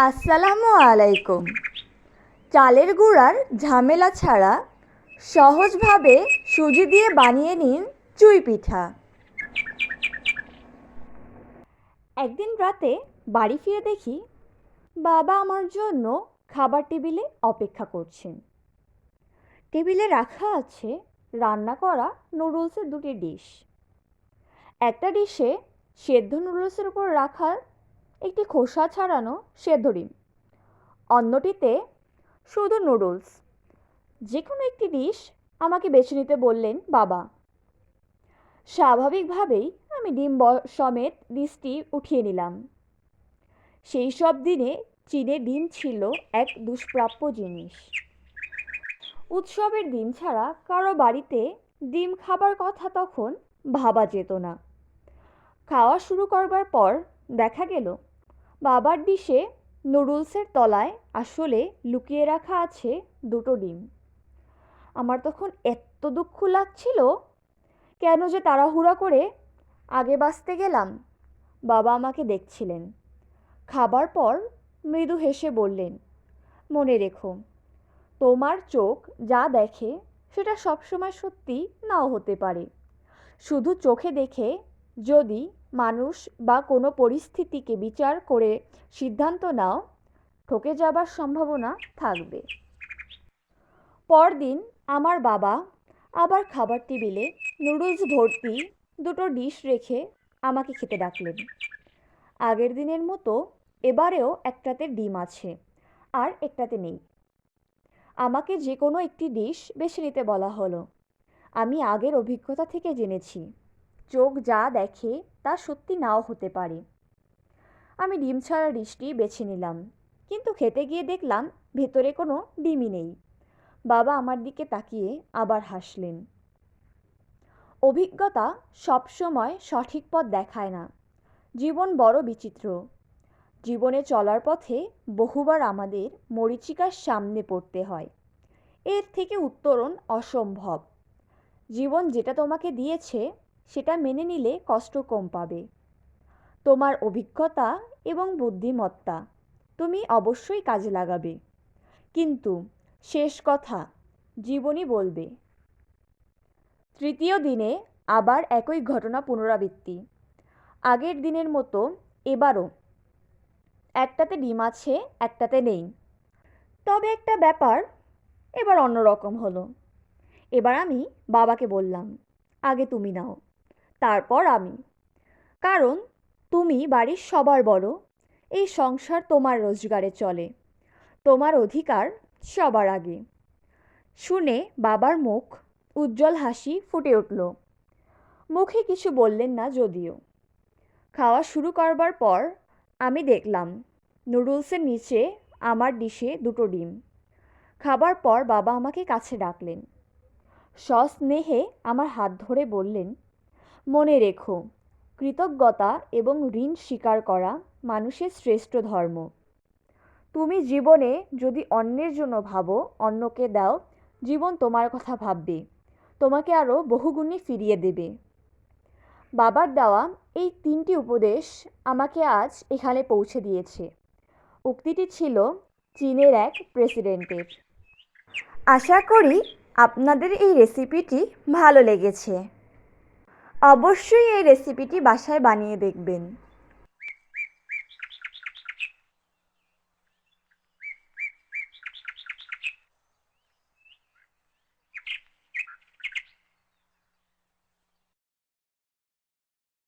আসসালামু আলাইকুম। চালের গুঁড়ার ঝামেলা ছাড়া সহজভাবে সুজি দিয়ে বানিয়ে নিন চুই পিঠা। একদিন রাতে বাড়ি ফিরে দেখি বাবা আমার জন্য খাবার টেবিলে অপেক্ষা করছেন। টেবিলে রাখা আছে রান্না করা নুডলসের দুটি ডিশ। একটা ডিশে সেদ্ধ নুডলসের উপর রাখা একটি খোসা ছাড়ানো সেদ্ধ ডিম। অন্যটিতে শুধু নুডলস। যে কোনো একটি ডিশ আমাকে বেছে নিতে বললেন বাবা। স্বাভাবিকভাবেই আমি ডিম সমেত ডিশটি উঠিয়ে নিলাম। সেই সব দিনে চীনে ডিম ছিল এক দুষ্প্রাপ্য জিনিস। উৎসবের দিন ছাড়া কারও বাড়িতে ডিম খাবার কথা তখন ভাবা যেত না। খাওয়া শুরু করবার পর দেখা গেল বাবার ডিশে নুডলসের তলায় আসলে লুকিয়ে রাখা আছে দুটো ডিম। আমার তখন এত দুঃখ লাগছিল। কেন যে তাড়াহুড়া করে আগে বাঁচতে গেলাম, বাবা আমাকে দেখছিলেন। খাবার পর মৃদু হেসে বললেন, মনে রেখো, তোমার চোখ যা দেখে সেটা সবসময় সত্যি নাও হতে পারে। শুধু চোখে দেখে যদি মানুষ বা কোনো পরিস্থিতিকে বিচার করে সিদ্ধান্ত নাও, ঠকে যাবার সম্ভাবনা থাকবে। পরদিন আমার বাবা আবার খাবার টেবিলে নুডলস ভর্তি দুটো ডিশ রেখে আমাকে খেতে ডাকলেন। আগের দিনের মতো এবারেও একটাতে ডিম আছে, আর একটাতে নেই। আমাকে যে কোনো একটি ডিশ বেছে নিতে বলা হলো। আমি আগের অভিজ্ঞতা থেকে জেনেছি। চোখ যা দেখে তা সত্যি নাও হতে পারে। আমি ডিম ছাড়া ডিশটি বেছে নিলাম, কিন্তু খেতে গিয়ে দেখলাম ভেতরে কোনো ডিমই নেই। বাবা আমার দিকে তাকিয়ে আবার হাসলেন। অভিজ্ঞতা সবসময় সঠিক পথ দেখায় না। জীবন বড় বিচিত্র। জীবনে চলার পথে বহুবার আমাদের মরীচিকার সামনে পড়তে হয়। এর থেকে উত্তরণ অসম্ভব। জীবন যেটা তোমাকে দিয়েছে সেটা মেনে নিলে কষ্ট কম পাবে। তোমার অভিজ্ঞতা এবং বুদ্ধিমত্তা তুমি অবশ্যই কাজে লাগাবে। কিন্তু শেষ কথা জীবনই বলবে। তৃতীয় দিনে আবার একই ঘটনা পুনরাবৃত্তি। আগের দিনের মতো এবারও। একটাতে ডিম আছে, একটাতে নেই। তবে একটা ব্যাপার এবার অন্যরকম হলো। এবার আমি বাবাকে বললাম, আগে তুমি নাও। তারপর আমি। কারণ, তুমি বাড়ির সবার বড়, এই সংসার তোমার রোজগারে চলে, তোমার অধিকার সবার আগে। শুনে বাবার মুখ উজ্জ্বল হাসি ফুটে উঠল। মুখে কিছু বললেন না যদিও। খাওয়া শুরু করবার পর আমি দেখলাম, নুডলসের নিচে আমার ডিশে দুটো ডিম। খাবার পর বাবা আমাকে কাছে ডাকলেন। সস্নেহে আমার হাত ধরে বললেন মনে রেখো, কৃতজ্ঞতা এবং ঋণ স্বীকার করা মানুষের শ্রেষ্ঠ ধর্ম। তুমি জীবনে যদি অন্যের জন্য ভাবো, অন্যকে দাও, জীবন তোমার কথা ভাববে, তোমাকে আরও বহুগুণে ফিরিয়ে দেবে। বাবার দেওয়া এই তিনটি উপদেশ আমাকে আজ এখানে পৌঁছে দিয়েছে। উক্তিটি ছিল চীনের এক প্রেসিডেন্টের। আশা করি আপনাদের এই রেসিপিটি ভালো লেগেছে। অবশ্যই এই রেসিপিটি বাসায় বানিয়ে দেখবেন।